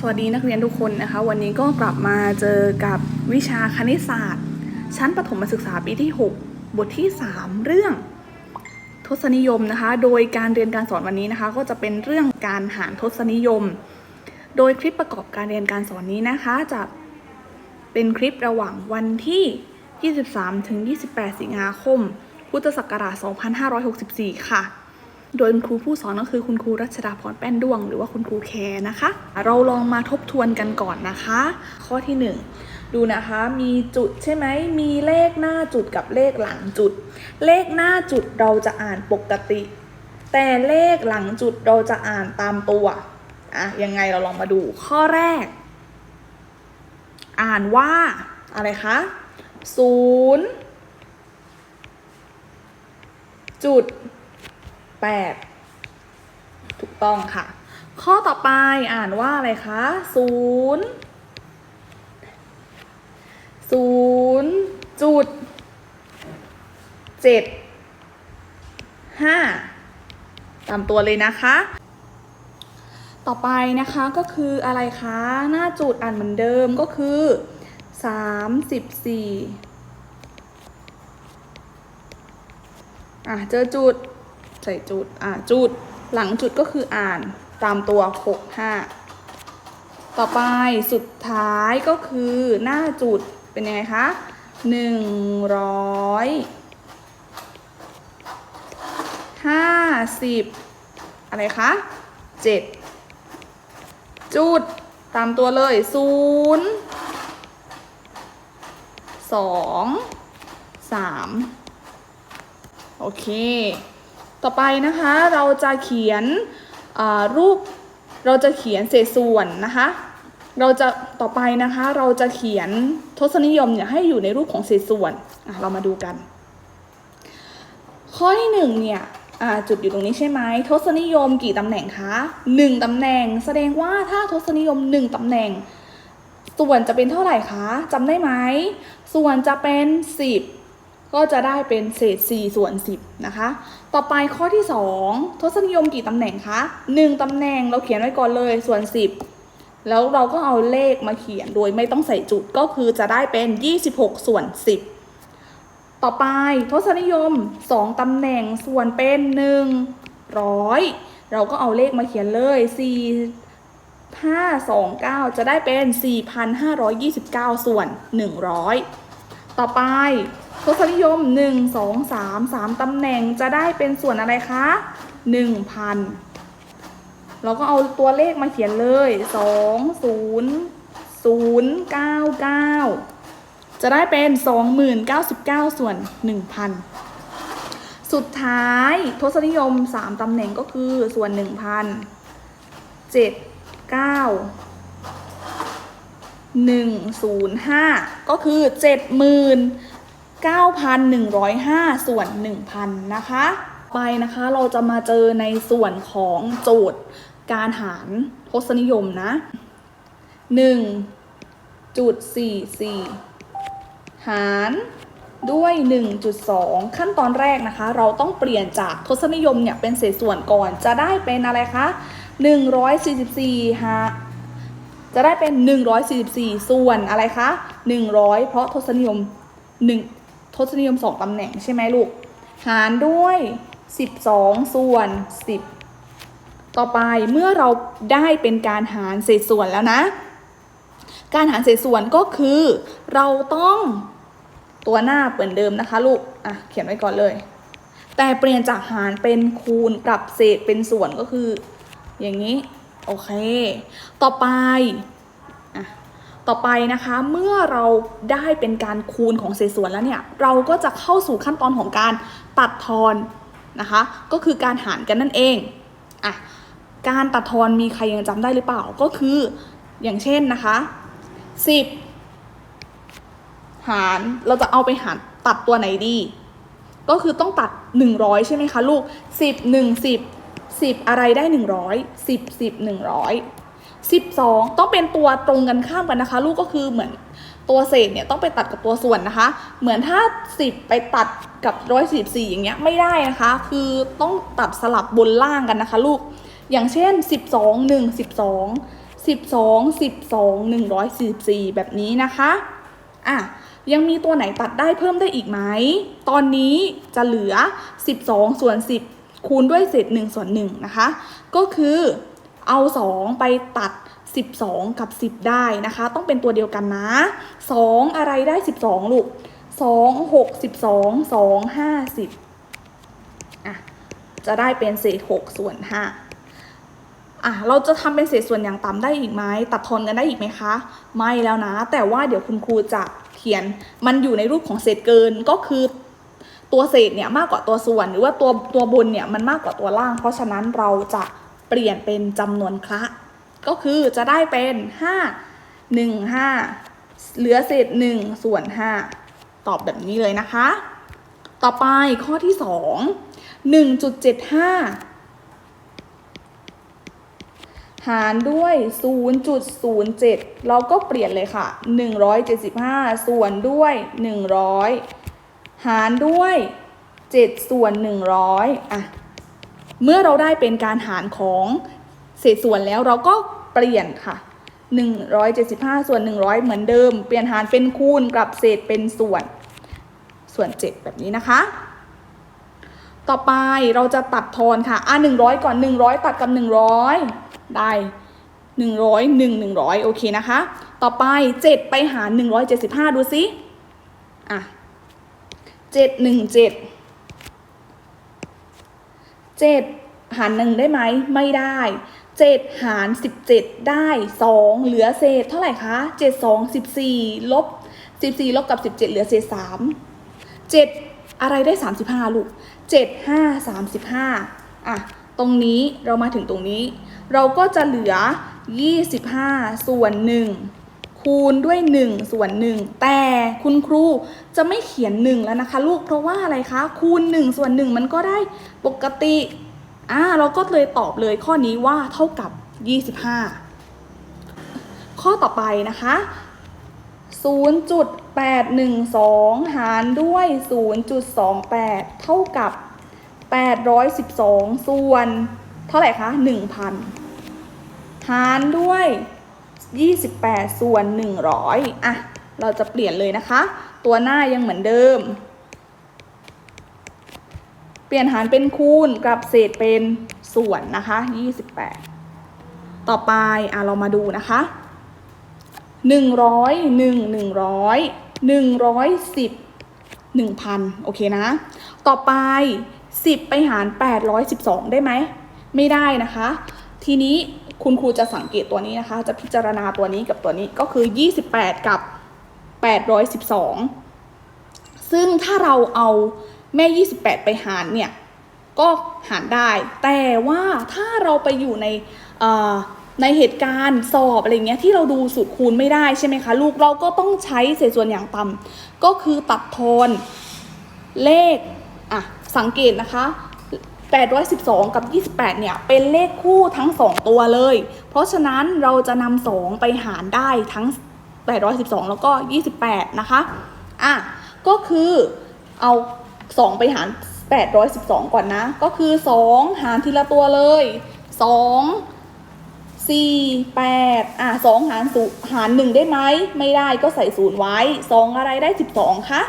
สวัสดีนักเรียนทุกคนนะคะ วันนี้ก็กลับมาเจอกับวิชาคณิตศาสตร์ ชั้นประถมศึกษาปีที่ 6 บทที่ 3 เรื่อง ทศนิยมนะคะ โดยการเรียนการสอนวันนี้นะคะ ก็จะเป็นเรื่องการหารทศนิยม โดยคลิปประกอบการเรียนการสอนนี้นะคะ จะเป็นคลิประหว่างวันที่ 23 ถึง 28 สิงหาคม พุทธศักราช 2564 ค่ะ โดยคุณครูผู้สอนก็คือคุณครูรัชดาพรแป้นด้วง หรือว่าคุณครูแคร์นะคะ เราลองมาทบทวนกันก่อนนะคะ ข้อที่ 1 ดูนะคะมีจุดใช่ไหมมีเลขหน้าจุดกับเลขหลังจุด เลขหน้าจุดเราจะอ่านปกติ แต่เลขหลังจุดเราจะอ่านตามตัวอะยังไงเราลองมาดูข้อแรก อ่านว่าอะไรคะศูนย์จุด 8ถูกต้องค่ะ ข้อต่อไปอ่านว่าอะไรคะศูนย์ศูนย์จุดเจ็ดห้าตามตัวเลยนะคะ ต่อไปนะคะก็คืออะไรคะ หน้าจุดอ่านเหมือนเดิมก็คือสามสิบสี่อะเจอจุด ใส่จุด อ่าจุด หลังจุดก็คืออ่านตามตัว 6 5 ต่อไปสุดท้ายก็คือหน้าจุดเป็นยังไงคะ100 50อะไรคะ7จุดตามตัวเลย0 2 3โอเค ต่อไปนะคะเราจะเขียนรูปเราจะเขียนเศษส่วนนะคะ เราจะต่อไปนะคะเราจะเขียนทศนิยมเนี่ยให้อยู่ในรูปของเศษส่วนอะเรามาดูกัน ข้อที่หนึ่งเนี่ยจุดอยู่ตรงนี้ใช่ไหมทศนิยมกี่ตำแหน่งคะหนึ่งตำแหน่ง แสดงว่าถ้าทศนิยมหนึ่งตำแหน่ง ส่วนจะเป็นเท่าไหร่คะจำได้ไหมส่วนจะเป็น 10 ก็จะได้เป็นเศษ 4 ส่วน 10 นะคะ ต่อไปข้อที่ 2 ทศนิยมกี่ตำแหน่งคะ 1ตำแหน่งเราเขียนไว้ก่อนเลยส่วน 10 แล้วเราก็เอาเลขมาเขียนโดยไม่ต้องใส่จุดก็คือจะได้เป็น 26 ส่วน 10 ต่อไปทศนิยม 2ตำแหน่งส่วนเป็น 100 เราก็เอาเลขมาเขียนเลย 4 529 จะได้เป็น 4,529 ส่วน 100 ต่อไป ทศนิยม 1 2 3 3ตำแหน่งจะได้เป็นส่วนอะไรคะ 1,000 เราก็เอาตัวเลขมาเขียนเลย 2 0 0 9 9 จะได้เป็น 20,099 ส่วน 1,000 สุดท้ายทศนิยม 3ตำแหน่งก็คือส่วน 1,000 7 9 105 ก็คือ 7 0 0 0 9,105 ส่วน 1,000 นะคะ ไปนะคะเราจะมาเจอในส่วนของโจทย์การหารทศนิยมนะ 1.44 หารด้วย 1.2 ขั้นตอนแรกนะคะ เราต้องเปลี่ยนจากทศนิยมเนี่ยเป็นเศษส่วนก่อนจะได้เป็นอะไรคะ144หาจะได้เป็น 144 ส่วนอะไรคะ 100 เพราะทศนิยม1 ทศนิยม2ตำแหน่งใช่ไหมลูก หารด้วย 12 ส่วน 10 ต่อไปเมื่อเราได้เป็นการหารเศษส่วนแล้วนะ การหารเศษส่วนก็คือ เราต้องตัวหน้าเหมือนเดิมนะคะลูก อะ เขียนไว้ก่อนเลย แต่เปลี่ยนจากหารเป็นคูณกับเศษเป็นส่วนก็คือ อย่างนี้ โอเค ต่อไป อะ ต่อไปนะคะ เมื่อเราได้เป็นการคูณของเศษส่วนแล้วเนี่ย เราก็จะเข้าสู่ขั้นตอนของการตัดทอนนะคะ ก็คือการหารกันนั่นเองอะการตัดทอนมีใครยังจำได้หรือเปล่าก็คืออย่างเช่นนะคะ 10 หารเราจะเอาไปหารตัดตัวไหนดี ก็คือต้องตัด 100 ใช่ไหมคะลูก 10 1 10 10 อะไรได้ 100 10 10 100 12 ต้องเป็นตัวตรงกันข้ามกันนะคะ ลูกก็คือเหมือนตัวเศษเนี่ยต้องไปตัดกับตัวส่วนนะคะ เหมือนถ้า 10 ไปตัดกับ114อย่างเงี้ยไม่ได้นะคะ คือต้องตัดสลับบนล่างกันนะคะ ลูก อย่างเช่น 12 1 12 12 12 144 แบบนี้นะคะอะยังมีตัวไหนตัดได้เพิ่มได้อีกไหม ตอนนี้จะเหลือ 12 ส่วน 10 คูณด้วยเศษ1ส่วน1นะคะ ก็คือ เอา 2 ไปตัด 12 กับ 10 ได้นะคะ ต้องเป็นตัวเดียวกันนะ 2 อะไรได้ 12 ลูก 2 6 12 2 5 10อะจะได้เป็นเศษ6ส่วน5อะเราจะทำเป็นเศษส่วนอย่างต่ำได้อีกไหมตัดทอนกันได้อีกไหมคะ ไม่แล้วนะ แต่ว่าเดี๋ยวคุณครูจะเขียนมันอยู่ในรูปของเศษเกินก็คือตัวเศษเนี่ยมากกว่าตัวส่วนหรือว่าตัวตัวบนเนี่ยมันมากกว่าตัวล่าง เพราะฉะนั้นเราจะ เปลี่ยนเป็นจำนวนคละก็คือจะได้เป็น 5 1 5 เหลือเศษ1ส่วน 5 ตอบแบบนี้เลยนะคะ ต่อไปข้อที่ 2 1.75 หารด้วย 0.07 เราก็เปลี่ยนเลยค่ะ 175 ส่วนด้วย 100 หารด้วย 7 ส่วน 100 อะ เมื่อเราได้เป็นการหารของเศษส่วนแล้วเราก็เปลี่ยนค่ะ 175 ส่วน 100 เหมือนเดิม เปลี่ยนหารเป็นคูณกลับเศษเป็นส่วนส่วน 7 แบบนี้นะคะ ต่อไปเราจะตัดทอนค่ะ อะ100 ก่อน 100 ตัดกับ 100 ได้ 100 1 100 โอเคนะคะ ต่อไป 7 ไปหาร 175 ดูสิอะ7 1 7 7หาร1ได้ไหมไม่ได้7หาร17ได้2เหลือเศษเท่าไหร่คะ7 2 14ลบ14ลบกับ17เหลือเศษ3 7อะไรได้35ลูก7 5 35อะตรงนี้เรามาถึงตรงนี้ เราก็จะเหลือ25ส่วน1 คูณด้วย 1 ส่วน 1 แต่คุณครูจะไม่เขียน 1 แล้วนะคะ ลูกเพราะว่าอะไรคะ คูณ 1 ส่วน 1 มันก็ได้ปกติอ่าเราก็เลยตอบเลยข้อนี้ว่าเท่ากับ 25 ข้อต่อไปนะคะ 0.812 หารด้วย 0.28 เท่ากับ 812 ส่วน เท่าไหร่คะ 1,000 หารด้วย 28 ส่วน 100อะเราจะเปลี่ยนเลยนะคะ ตัวหน้ายังเหมือนเดิม เปลี่ยนหารเป็นคูณกับเศษเป็นส่วนนะคะ 28 ต่อไปอะเรามาดูนะคะหนึ่งร้อยหนึ่งหนึ่งร้อยหนึ่งร้อยสิบหนึ่งพันโอเคนะ ต่อไปสิบไปหารแปดร้อยสิบสองได้ไหม ไม่ได้นะคะ ทีนี้ คุณครูจะสังเกตตัวนี้นะคะ จะพิจารณาตัวนี้กับตัวนี้ก็คือ 28 กับ 812 ซึ่งถ้าเราเอาแม่ 28 ไปหารเนี่ย ก็หารได้ แต่ว่าถ้าเราไปอยู่ในในเหตุการณ์สอบอะไรเงี้ยที่เราดูสูตรคูณไม่ได้ใช่ไหมคะ ลูกเราก็ต้องใช้เศษส่วนอย่างต่ำก็คือตัดทอนเลขอะสังเกตนะคะ 812 กับ 28 เนี่ย เป็นเลขคู่ทั้ง 2 ตัวเลย เพราะฉะนั้นเราจะนำ2ไปหารได้ทั้ง 812 แล้วก็ 28 นะคะ อะ ก็คือเอา 2 ไปหาร 812 ก่อนนะ ก็คือ 2 หารทีละตัวเลย 2 4 8 อะ 2 หารศูหาร 1 ได้ไหม ไม่ได้ก็ใส่ศูนย์ไว้ 2 อะไรได้ 12 คะ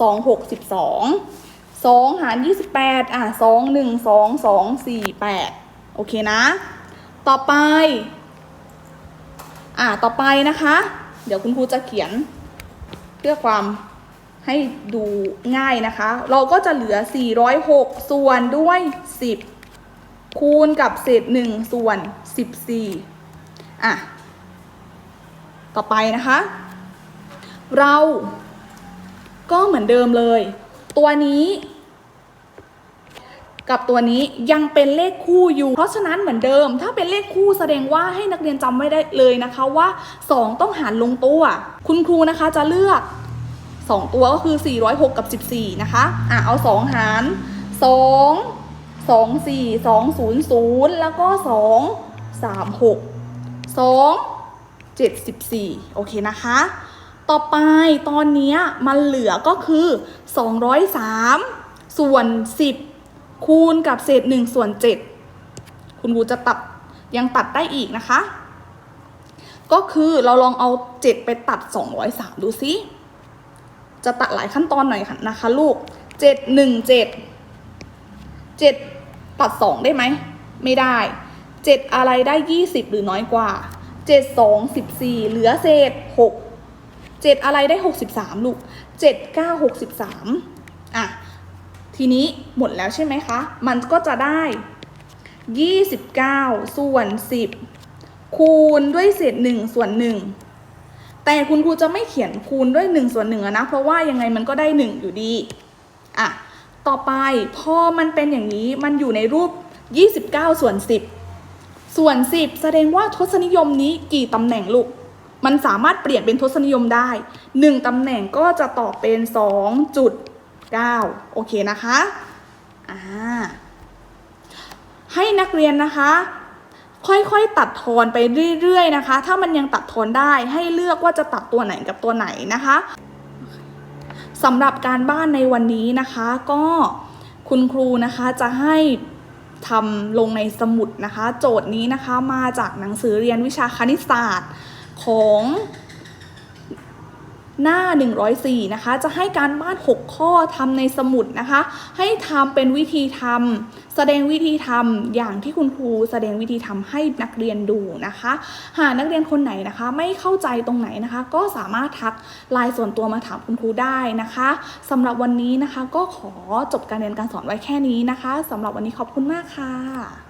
2 6 12 2หาร28อะ2 1 2 2 4 8โอเคนะ ต่อไป อะต่อไปนะคะ เดี๋ยวคุณครูจะเขียน เพื่อความให้ดูง่ายนะคะ เราก็จะเหลือ 406 ส่วนด้วย 10 คูณกับเศษ 1 ส่วน 14 อะ ต่อไปนะคะ เราก็เหมือนเดิมเลย ตัวนี้ กับตัวนี้ยังเป็นเลขคู่อยู่ เพราะฉะนั้นเหมือนเดิม ถ้าเป็นเลขคู่แสดงว่าให้นักเรียนจำไว้ได้เลยนะคะว่า 2 ต้องหารลงตัว คุณครูนะคะจะเลือก 2 ตัวก็คือ 406 กับ 14 นะคะอะเอา 2 หาร 2 2 4 2 0 0 แล้วก็ 2 3 6 2 74 โอเคนะคะ ต่อไปตอนนี้มันเหลือก็คือ 203 ส่วน 10 คูณกับเศษ 1 ส่วน 7 คุณครูจะตัดยังตัดได้อีกนะคะ ก็คือเราลองเอา 7 ไปตัด 203 ดูซิจะตัดหลายขั้นตอนหน่อยค่ะนะคะลูก 7 1 7 7 ตัด 2 ได้ไหม ไม่ได้ 7 อะไรได้ 20 หรือน้อยกว่า 7 2 14 เหลือเศษ 6 7อะไรได้63ลูก7 9 63อะ ทีนี้หมดแล้วใช่ไหมคะ มันก็จะได้29ส่วน10คูณด้วยเศษ1ส่วน1แต่คุณครูจะไม่เขียนคูณด้วย1ส่วน1อะนะ เพราะว่ายังไงมันก็ได้1อยู่ดีอะต่อไปพอมันเป็นอย่างนี้มันอยู่ในรูป 29 ส่วน 10 ส่วน 10 แสดงว่าทศนิยมนี้กี่ตำแหน่งลูก มันสามารถเปลี่ยนเป็นทศนิยมได้ 1 ตำแหน่งก็จะตอบเป็น 2.9 โอเคนะคะอ่าให้นักเรียนนะคะ ค่อยๆตัดทอนไปเรื่อยๆนะคะ ถ้ามันยังตัดทอนได้ให้เลือกว่าจะตัดตัวไหนกับตัวไหนนะคะสำหรับการบ้านในวันนี้นะคะก็คุณครูนะคะจะให้ทำลงในสมุดนะคะ โจทย์นี้นะคะมาจากหนังสือเรียนวิชาคณิตศาสตร์ ของหน้า 104 นะคะ จะให้การบ้าน 6 ข้อทำในสมุดนะคะ ให้ทำเป็นวิธีทำแสดงวิธีทำอย่างที่คุณครูแสดงวิธีทำให้นักเรียนดูนะคะ หากนักเรียนคนไหนนะคะ ไม่เข้าใจตรงไหนนะคะ ก็สามารถทักไลน์ส่วนตัวมาถามคุณครูได้นะคะสำหรับวันนี้นะคะก็ขอจบการเรียนการสอนไว้แค่นี้นะคะสำหรับวันนี้ขอบคุณมากค่ะ